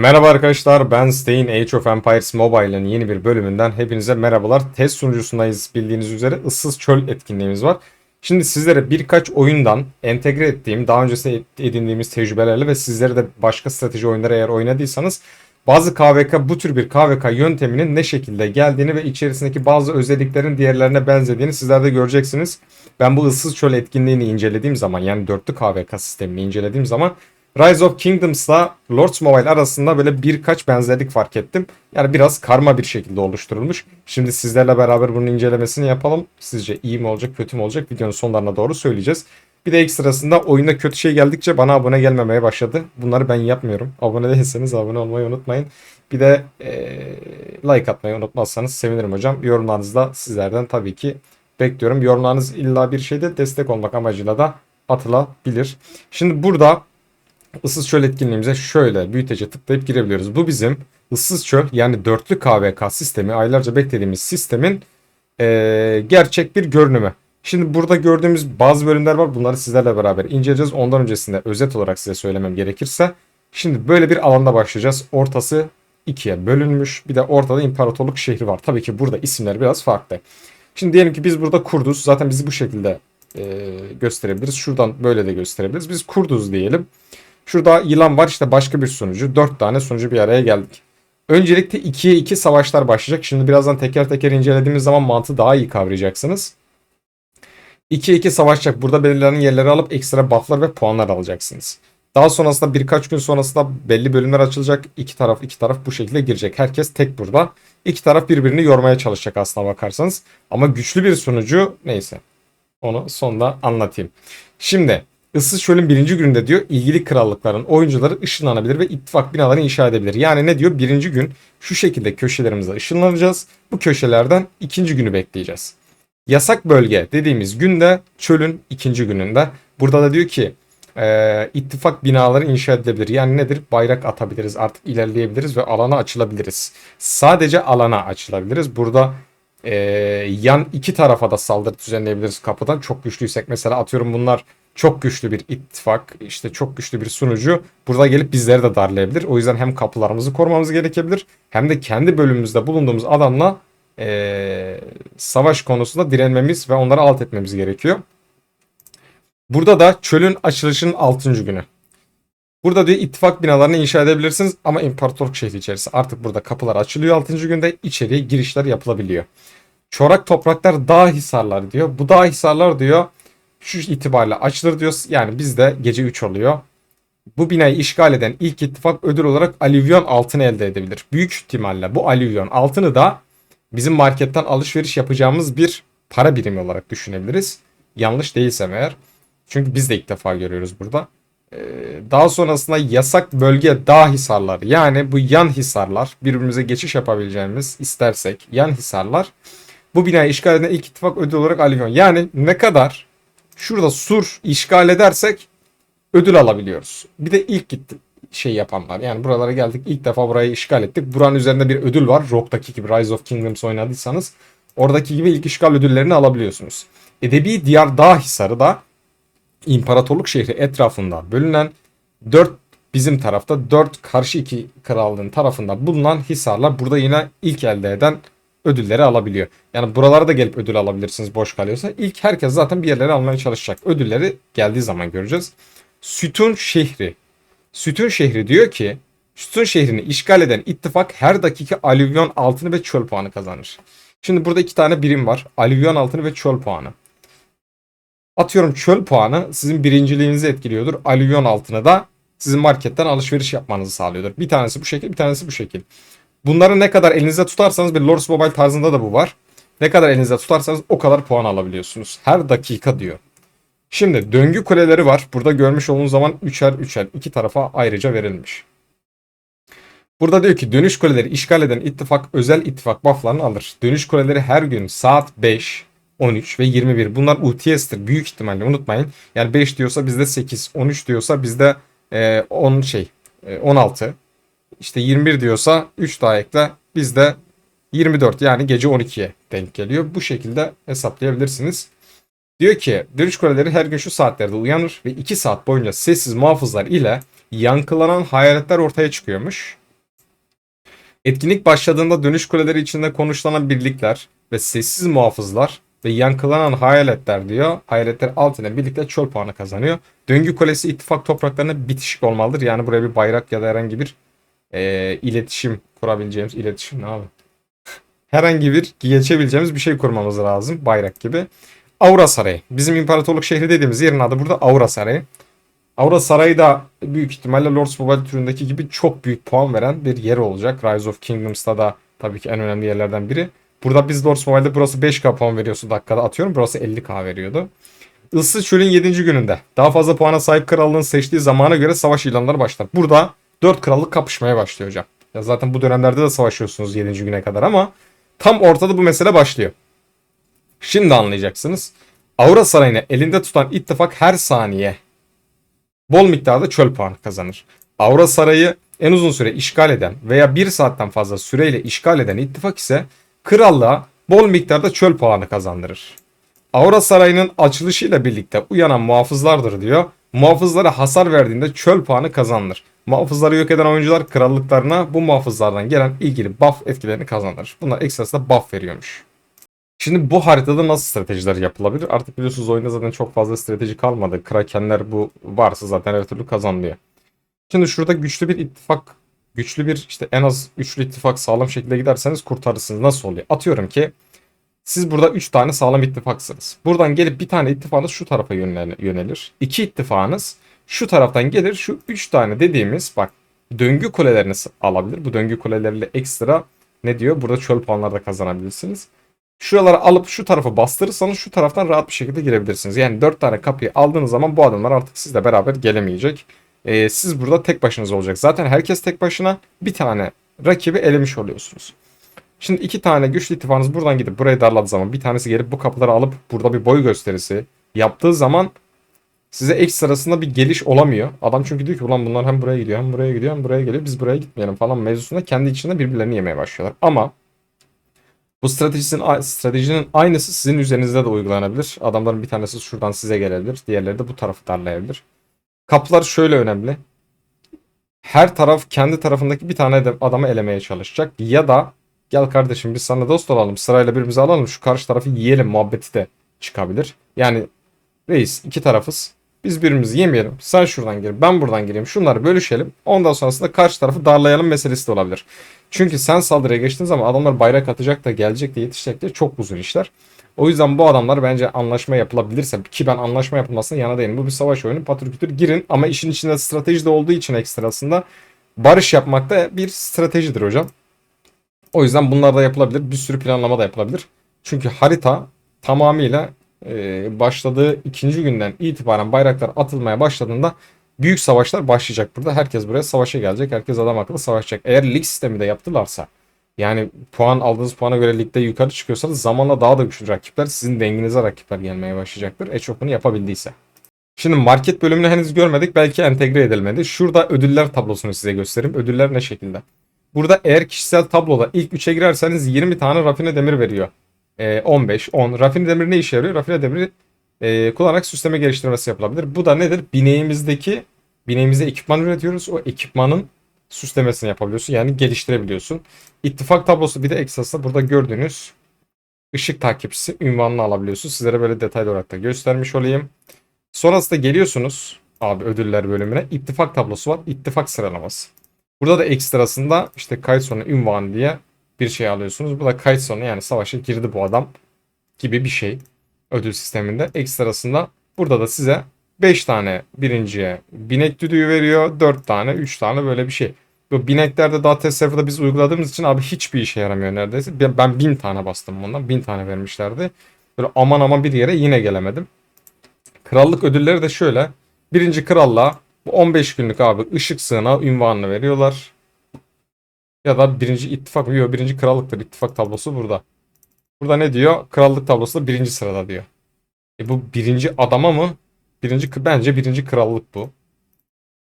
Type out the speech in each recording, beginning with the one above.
Merhaba arkadaşlar ben Stein Age of Empires Mobile'ın yeni bir bölümünden hepinize merhabalar. Test sunucusundayız bildiğiniz üzere ıssız çöl etkinliğimiz var. Şimdi sizlere birkaç oyundan entegre ettiğim daha öncesinde edindiğimiz tecrübelerle ve sizlere de başka strateji oyunları eğer oynadıysanız bazı KVK bu tür bir KVK yönteminin ne şekilde geldiğini ve içerisindeki bazı özelliklerin diğerlerine benzediğini sizler de göreceksiniz. Ben bu ıssız çöl etkinliğini incelediğim zaman yani dörtlü KVK sistemini incelediğim zaman Rise of Kingdoms'la Lords Mobile arasında böyle birkaç benzerlik fark ettim. Yani biraz karma bir şekilde oluşturulmuş. Şimdi sizlerle beraber bunun incelemesini yapalım. Sizce iyi mi olacak kötü mü olacak videonun sonlarına doğru söyleyeceğiz. Bir de ekstrasında oyunda kötü şey geldikçe bana abone gelmemeye başladı. Bunları ben yapmıyorum. Abone değilseniz abone olmayı unutmayın. Bir de ee, like atmayı unutmazsanız sevinirim hocam. Yorumlarınızı da sizlerden tabii ki bekliyorum. Yorumlarınız illa bir şeyde destek olmak amacıyla da atılabilir. Şimdi burada ıssız çöl etkinliğimize şöyle büyütece tıklayıp girebiliyoruz. Bu bizim ıssız çöl yani dörtlü KVK sistemi aylarca beklediğimiz sistemin eee, gerçek bir görünümü. Şimdi burada gördüğümüz bazı bölümler var. Bunları sizlerle beraber inceleyeceğiz. Ondan öncesinde özet olarak size söylemem gerekirse. Şimdi böyle bir alanda başlayacağız. Ortası ikiye bölünmüş. Bir de ortada imparatorluk şehri var. Tabii ki burada isimler biraz farklı. Şimdi diyelim ki biz burada kurduz. Zaten bizi bu şekilde eee, gösterebiliriz. Şuradan böyle de gösterebiliriz. Biz kurduz diyelim. Şurada yılan var işte başka bir sunucu. 4 tane sunucu bir araya geldik. Öncelikle 2'ye 2 savaşlar başlayacak. Şimdi birazdan teker teker incelediğimiz zaman mantığı daha iyi kavrayacaksınız. 2'ye 2 savaşacak. Burada belirlenen yerleri alıp ekstra bufflar ve puanlar alacaksınız. Daha sonrasında birkaç gün sonrasında belli bölümler açılacak. İki taraf iki taraf bu şekilde girecek. Herkes tek burada. İki taraf birbirini yormaya çalışacak aslına bakarsanız. Ama güçlü bir sunucu neyse. Onu sonda anlatayım. Şimdi Issız Çöl'ün birinci gününde diyor ilgili krallıkların oyuncuları ışınlanabilir ve ittifak binaları inşa edebilir. Yani ne diyor? Birinci gün şu şekilde köşelerimize ışınlanacağız. Bu köşelerden ikinci günü bekleyeceğiz. Yasak bölge dediğimiz günde çölün ikinci gününde. Burada da diyor ki e, ittifak binaları inşa edilebilir. Yani nedir? Bayrak atabiliriz artık ilerleyebiliriz ve alana açılabiliriz. Sadece alana açılabiliriz. Burada e, yan iki tarafa da saldırı düzenleyebiliriz kapıdan. Çok güçlüysek mesela atıyorum bunlar çok güçlü bir ittifak, işte çok güçlü bir sunucu burada gelip bizleri de darlayabilir. O yüzden hem kapılarımızı korumamız gerekebilir hem de kendi bölümümüzde bulunduğumuz adamla eee, savaş konusunda direnmemiz ve onları alt etmemiz gerekiyor. Burada da çölün açılışının 6. günü. Burada diyor ittifak binalarını inşa edebilirsiniz ama imparatorluk şehri içerisi. Artık burada kapılar açılıyor 6. günde içeriye girişler yapılabiliyor. Çorak topraklar dağ hisarlar diyor. Bu dağ hisarlar diyor şu itibariyle açılır diyoruz. Yani bizde gece 3 oluyor. Bu binayı işgal eden ilk ittifak ödül olarak alüvyon altını elde edebilir. Büyük ihtimalle bu alüvyon altını da bizim marketten alışveriş yapacağımız bir para birimi olarak düşünebiliriz. Yanlış değilsem eğer. Çünkü biz de ilk defa görüyoruz burada. Ee, daha sonrasında yasak bölge dağ hisarları yani bu yan hisarlar birbirimize geçiş yapabileceğimiz istersek yan hisarlar bu binayı işgal eden ilk ittifak ödül olarak alüvyon. Yani ne kadar şurada sur işgal edersek ödül alabiliyoruz. Bir de ilk gitti şey yapanlar. Yani buralara geldik ilk defa burayı işgal ettik. Buranın üzerinde bir ödül var. Rock'taki gibi Rise of Kingdoms oynadıysanız oradaki gibi ilk işgal ödüllerini alabiliyorsunuz. Edebi Diyar Dağ Hisarı da İmparatorluk şehri etrafında bölünen 4 bizim tarafta 4 karşı iki krallığın tarafında bulunan hisarlar burada yine ilk elde eden ödülleri alabiliyor. Yani buralara da gelip ödül alabilirsiniz boş kalıyorsa. İlk herkes zaten bir yerlere almaya çalışacak. Ödülleri geldiği zaman göreceğiz. Sütun şehri. Sütun şehri diyor ki Sütun şehrini işgal eden ittifak her dakika alüvyon altını ve çöl puanı kazanır. Şimdi burada iki tane birim var. Alüvyon altını ve çöl puanı. Atıyorum çöl puanı sizin birinciliğinizi etkiliyordur. Alüvyon altını da sizin marketten alışveriş yapmanızı sağlıyordur. Bir tanesi bu şekil, bir tanesi bu şekil. Bunları ne kadar elinizde tutarsanız bir Lords Mobile tarzında da bu var. Ne kadar elinizde tutarsanız o kadar puan alabiliyorsunuz. Her dakika diyor. Şimdi döngü kuleleri var. Burada görmüş olduğunuz zaman üçer üçer iki tarafa ayrıca verilmiş. Burada diyor ki dönüş kuleleri işgal eden ittifak özel ittifak bufflarını alır. Dönüş kuleleri her gün saat 5, 13 ve 21. Bunlar UTS'tir büyük ihtimalle unutmayın. Yani 5 diyorsa bizde 8, 13 diyorsa bizde e, 10 şey e, 16. İşte 21 diyorsa 3 daha ekle bizde 24 yani gece 12'ye denk geliyor. Bu şekilde hesaplayabilirsiniz. Diyor ki dönüş kuleleri her gün şu saatlerde uyanır ve 2 saat boyunca sessiz muhafızlar ile yankılanan hayaletler ortaya çıkıyormuş. Etkinlik başladığında dönüş kuleleri içinde konuşlanan birlikler ve sessiz muhafızlar ve yankılanan hayaletler diyor. Hayaletler altına birlikte çöl puanı kazanıyor. Döngü kulesi ittifak topraklarına bitişik olmalıdır. Yani buraya bir bayrak ya da herhangi bir eee, iletişim kurabileceğimiz iletişim ne abi? herhangi bir geçebileceğimiz bir şey kurmamız lazım. Bayrak gibi. Aura Sarayı. Bizim imparatorluk şehri dediğimiz yerin adı burada Aura Sarayı. Aura Sarayı da büyük ihtimalle Lords Mobile türündeki gibi çok büyük puan veren bir yer olacak. Rise of Kingdoms'ta da tabii ki en önemli yerlerden biri. Burada biz Lords Mobile'de burası 5k puan veriyorsun dakikada atıyorum. Burası 50k veriyordu. Issız Çöl'ün 7. gününde daha fazla puana sahip krallığın seçtiği zamana göre savaş ilanları başlar. Burada 4 krallık kapışmaya başlıyor hocam. Ya zaten bu dönemlerde de savaşıyorsunuz 7. güne kadar ama tam ortada bu mesele başlıyor. Şimdi anlayacaksınız. Aura Sarayı'nı elinde tutan ittifak her saniye bol miktarda çöl puanı kazanır. Aura Sarayı en uzun süre işgal eden veya bir saatten fazla süreyle işgal eden ittifak ise krallığa bol miktarda çöl puanı kazandırır. Aura Sarayı'nın açılışıyla birlikte uyanan muhafızlardır diyor. Muhafızlara hasar verdiğinde çöl puanı kazanılır. Muhafızları yok eden oyuncular krallıklarına bu muhafızlardan gelen ilgili buff etkilerini kazanır. Bunlar ekstrasında buff veriyormuş. Şimdi bu haritada nasıl stratejiler yapılabilir? Artık biliyorsunuz oyunda zaten çok fazla strateji kalmadı. Krakenler bu varsa zaten her türlü kazanılıyor. Şimdi şurada güçlü bir ittifak, güçlü bir işte en az üçlü ittifak sağlam şekilde giderseniz kurtarırsınız. Nasıl oluyor? Atıyorum ki siz burada 3 tane sağlam ittifaksınız. Buradan gelip bir tane ittifakınız şu tarafa yönel- yönelir. İki ittifakınız şu taraftan gelir. Şu 3 tane dediğimiz bak döngü kulelerini alabilir. Bu döngü kuleleriyle ekstra ne diyor? Burada çöl puanları da kazanabilirsiniz. Şuraları alıp şu tarafa bastırırsanız şu taraftan rahat bir şekilde girebilirsiniz. Yani 4 tane kapıyı aldığınız zaman bu adamlar artık sizle beraber gelemeyecek. Ee, siz burada tek başınıza olacak. Zaten herkes tek başına bir tane rakibi elemiş oluyorsunuz. Şimdi iki tane güçlü ittifakınız buradan gidip buraya darladığı zaman bir tanesi gelip bu kapıları alıp burada bir boy gösterisi yaptığı zaman size ekstrasında bir geliş olamıyor. Adam çünkü diyor ki ulan bunlar hem buraya gidiyor hem buraya gidiyor hem buraya geliyor biz buraya gitmeyelim falan mevzusunda kendi içinde birbirlerini yemeye başlıyorlar. Ama bu stratejinin, stratejinin aynısı sizin üzerinizde de uygulanabilir. Adamların bir tanesi şuradan size gelebilir. Diğerleri de bu tarafı darlayabilir. Kapılar şöyle önemli. Her taraf kendi tarafındaki bir tane adamı elemeye çalışacak. Ya da gel kardeşim biz sana dost olalım sırayla birbirimizi alalım şu karşı tarafı yiyelim muhabbeti de çıkabilir. Yani reis iki tarafız. Biz birbirimizi yemeyelim. Sen şuradan gir, ben buradan gireyim. Şunları bölüşelim. Ondan sonrasında karşı tarafı darlayalım meselesi de olabilir. Çünkü sen saldırıya geçtiğin zaman adamlar bayrak atacak da gelecek de yetişecek de çok uzun işler. O yüzden bu adamlar bence anlaşma yapılabilirse ki ben anlaşma yapılmasına yana değilim. Bu bir savaş oyunu patır kütür girin ama işin içinde strateji de olduğu için ekstrasında barış yapmak da bir stratejidir hocam. O yüzden bunlar da yapılabilir. Bir sürü planlama da yapılabilir. Çünkü harita tamamıyla e, başladığı ikinci günden itibaren bayraklar atılmaya başladığında büyük savaşlar başlayacak burada. Herkes buraya savaşa gelecek. Herkes adam akıllı savaşacak. Eğer lig sistemi de yaptılarsa yani puan aldığınız puana göre ligde yukarı çıkıyorsanız zamanla daha da güçlü rakipler sizin denginize rakipler gelmeye başlayacaktır. Eçofunu yapabildiyse. Şimdi market bölümünü henüz görmedik. Belki entegre edilmedi. Şurada ödüller tablosunu size göstereyim. Ödüller ne şekilde? Burada eğer kişisel tabloda ilk 3'e girerseniz 20 tane rafine demir veriyor. Ee, 15, 10. Rafine demir ne işe yarıyor? Rafine demiri e, kullanarak süsleme geliştirmesi yapılabilir. Bu da nedir? Bineğimizdeki bineğimize ekipman üretiyoruz. O ekipmanın süslemesini yapabiliyorsun. Yani geliştirebiliyorsun. İttifak tablosu bir de ekstra burada gördüğünüz ışık takipçisi ünvanını alabiliyorsun. Sizlere böyle detaylı olarak da göstermiş olayım. Sonrasında geliyorsunuz abi ödüller bölümüne. İttifak tablosu var. İttifak sıralaması. Burada da ekstrasında işte kayıt sonu ünvan diye bir şey alıyorsunuz. Bu da kayıt sonu yani savaşa girdi bu adam gibi bir şey. Ödül sisteminde. Ekstrasında burada da size 5 tane birinciye binek düdüğü veriyor. 4 tane 3 tane böyle bir şey. Bu bineklerde daha test seferde biz uyguladığımız için abi hiçbir işe yaramıyor neredeyse. Ben- Ben 1000 tane bastım bundan. 1000 tane vermişlerdi. Böyle aman aman bir yere yine gelemedim. Krallık ödülleri de şöyle. Birinci krallığa bu 15 günlük abi ışık sığınağı ünvanını veriyorlar. Ya da birinci ittifak? Yok birinci krallıktır. İttifak tablosu burada. Burada ne diyor? Krallık tablosu da birinci sırada diyor. E bu birinci adama mı? Birinci, bence birinci krallık bu.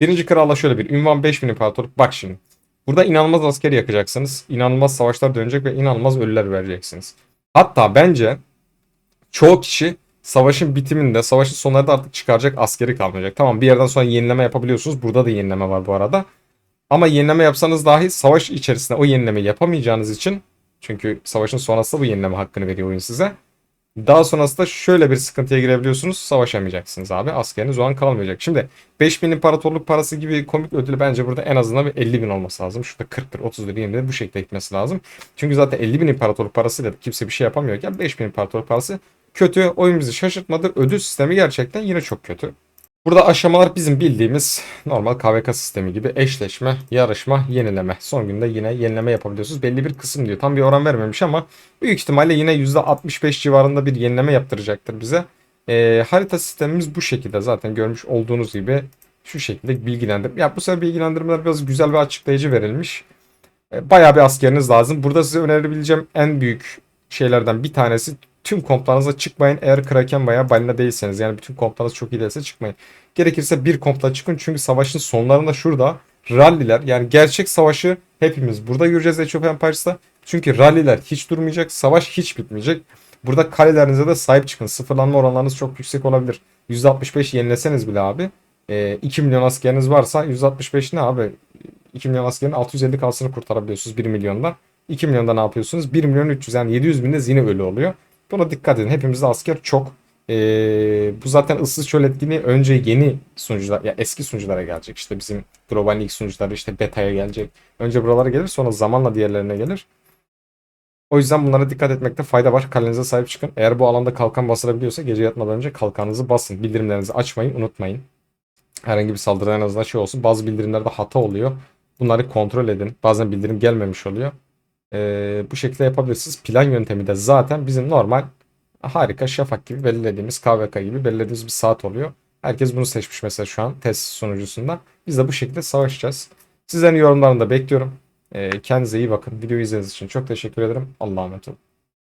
Birinci kralla şöyle bir ünvan 5000 imparatorluk. Bak şimdi. Burada inanılmaz asker yakacaksınız. İnanılmaz savaşlar dönecek ve inanılmaz ölüler vereceksiniz. Hatta bence çoğu kişi savaşın bitiminde, savaşın sonlarında artık çıkaracak askeri kalmayacak. Tamam bir yerden sonra yenileme yapabiliyorsunuz. Burada da yenileme var bu arada. Ama yenileme yapsanız dahi savaş içerisinde o yenilemeyi yapamayacağınız için çünkü savaşın sonrasında bu yenileme hakkını veriyor oyun size. Daha sonrasında şöyle bir sıkıntıya girebiliyorsunuz. Savaşamayacaksınız abi. Askeriniz o an kalmayacak. Şimdi 5000 imparatorluk parası gibi komik ödülü bence burada en azından bir 50 bin olması lazım. Şurada 40 lira, 30 lira, 20 lira bu şekilde gitmesi lazım. Çünkü zaten 50 bin imparatorluk parasıyla kimse bir şey yapamıyorken 5000 imparatorluk parası kötü. Oyun bizi şaşırtmadı. Ödül sistemi gerçekten yine çok kötü. Burada aşamalar bizim bildiğimiz normal KVK sistemi gibi eşleşme, yarışma, yenileme. Son günde yine yenileme yapabiliyorsunuz. Belli bir kısım diyor. Tam bir oran vermemiş ama büyük ihtimalle yine %65 civarında bir yenileme yaptıracaktır bize. Ee, harita sistemimiz bu şekilde zaten görmüş olduğunuz gibi şu şekilde bilgilendir. Ya bu sefer bilgilendirmeler biraz güzel ve açıklayıcı verilmiş. Ee, bayağı bir askeriniz lazım. Burada size önerebileceğim en büyük şeylerden bir tanesi tüm komplarınıza çıkmayın eğer Kraken veya balina değilseniz. Yani bütün komplarınız çok iyi değilse çıkmayın. Gerekirse bir kompla çıkın çünkü savaşın sonlarında şurada ralliler yani gerçek savaşı hepimiz burada göreceğiz Age of Empires'ta. Çünkü ralliler hiç durmayacak, savaş hiç bitmeyecek. Burada kalelerinize de sahip çıkın. Sıfırlanma oranlarınız çok yüksek olabilir. %65 yenileseniz bile abi. e, 2 milyon askeriniz varsa 165 ne abi? 2 milyon askerin 650 kalsını kurtarabiliyorsunuz 1 milyondan. 2 milyonda ne yapıyorsunuz? 1 milyon 300 yani 700 binde yine ölü oluyor. Buna dikkat edin. Hepimizde asker çok. Ee, bu zaten ıssız çöl etkinliği önce yeni sunucular ya eski sunuculara gelecek. İşte bizim Global League sunucuları işte beta'ya gelecek. Önce buralara gelir sonra zamanla diğerlerine gelir. O yüzden bunlara dikkat etmekte fayda var. Kalenize sahip çıkın. Eğer bu alanda kalkan basılabiliyorsa gece yatmadan önce kalkanınızı basın. Bildirimlerinizi açmayın, unutmayın. Herhangi bir saldırıda en azından şey olsun. Bazı bildirimlerde hata oluyor. Bunları kontrol edin. Bazen bildirim gelmemiş oluyor. Ee, bu şekilde yapabilirsiniz. Plan yöntemi de zaten bizim normal harika şafak gibi belirlediğimiz KVK gibi belirlediğimiz bir saat oluyor. Herkes bunu seçmiş mesela şu an test sonucusunda. Biz de bu şekilde savaşacağız. Sizlerin yorumlarını da bekliyorum. Ee, kendinize iyi bakın. Videoyu izlediğiniz için çok teşekkür ederim. Allah'a emanet olun.